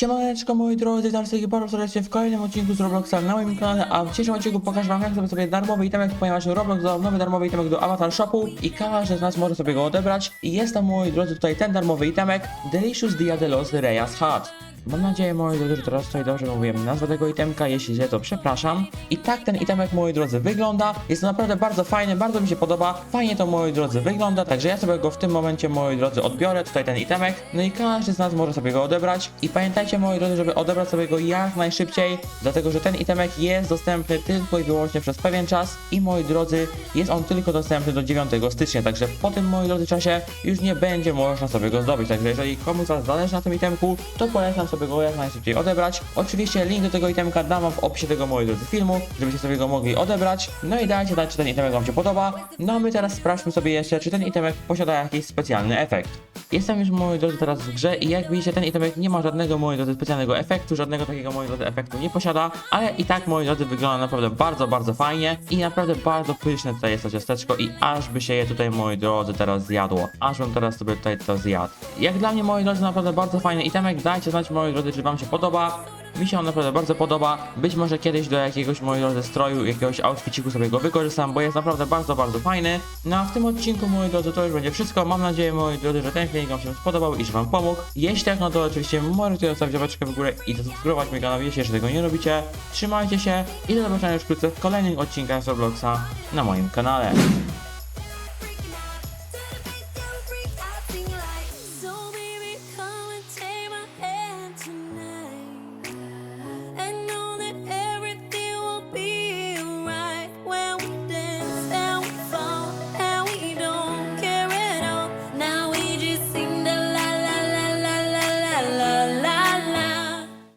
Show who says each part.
Speaker 1: Siemaneczko moi drodzy, witam wszystkich bardzo serdecznie w kolejnym odcinku z Robloxa na moim kanale, a w dzisiejszym odcinku pokażę wam jak sobie sobie darmowy itemek, ponieważ Roblox dodał nowy darmowy itemek do Avatar Shopu i każdy z nas może sobie go odebrać i jest tam moi drodzy tutaj ten darmowy itemek Delicious Dia de los Reyes Hat. Mam nadzieję, moi drodzy, że teraz tutaj dobrze mówiłem nazwę tego itemka, jeśli źle to przepraszam. I tak ten itemek, moi drodzy, wygląda. Jest to naprawdę bardzo fajny, bardzo mi się podoba. Fajnie to, moi drodzy, wygląda, także ja sobie go w tym momencie, moi drodzy, odbiorę, tutaj ten itemek. No i każdy z nas może sobie go odebrać. I pamiętajcie, moi drodzy, żeby odebrać sobie go jak najszybciej, dlatego że ten itemek jest dostępny tylko i wyłącznie przez pewien czas. I moi drodzy, jest on tylko dostępny do 9 stycznia, także po tym, moi drodzy, czasie już nie będzie można sobie go zdobyć. Także jeżeli komuś z was zależy na tym itemku, to polecam sobie go jak najszybciej odebrać. Oczywiście link do tego itemka dam w opisie tego drodzy filmu, żebyście sobie go mogli odebrać. No i dajcie znać, czy ten itemek wam się podoba. No a my teraz sprawdźmy sobie jeszcze, czy ten itemek posiada jakiś specjalny efekt. Jestem już moi drodzy teraz w grze i jak widzicie ten itemek nie ma żadnego moi drodzy specjalnego efektu, żadnego takiego moi drodzy efektu nie posiada, ale i tak moi drodzy wygląda naprawdę bardzo, bardzo fajnie i naprawdę bardzo pyszne tutaj jest to ciasteczko i aż by się je tutaj moi drodzy teraz zjadło. Aż bym teraz sobie tutaj to zjadł. Jak dla mnie moi drodzy naprawdę bardzo fajny itemek, dajcie znać moi drodzy czy wam się podoba. Mi się on naprawdę bardzo podoba. Być może kiedyś do jakiegoś moi drodzy stroju, jakiegoś outfitiku sobie go wykorzystam, bo jest naprawdę bardzo, bardzo fajny. No a w tym odcinku moi drodzy to już będzie wszystko. Mam nadzieję moi drodzy, że ten filmik wam się spodobał i że wam pomógł. Jeśli tak, no to oczywiście możecie zostawić łapeczkę w górę i zasubskrybować mój kanał, jeśli jeszcze tego nie robicie. Trzymajcie się i do zobaczenia już wkrótce w kolejnych odcinkach z Robloxa na moim kanale.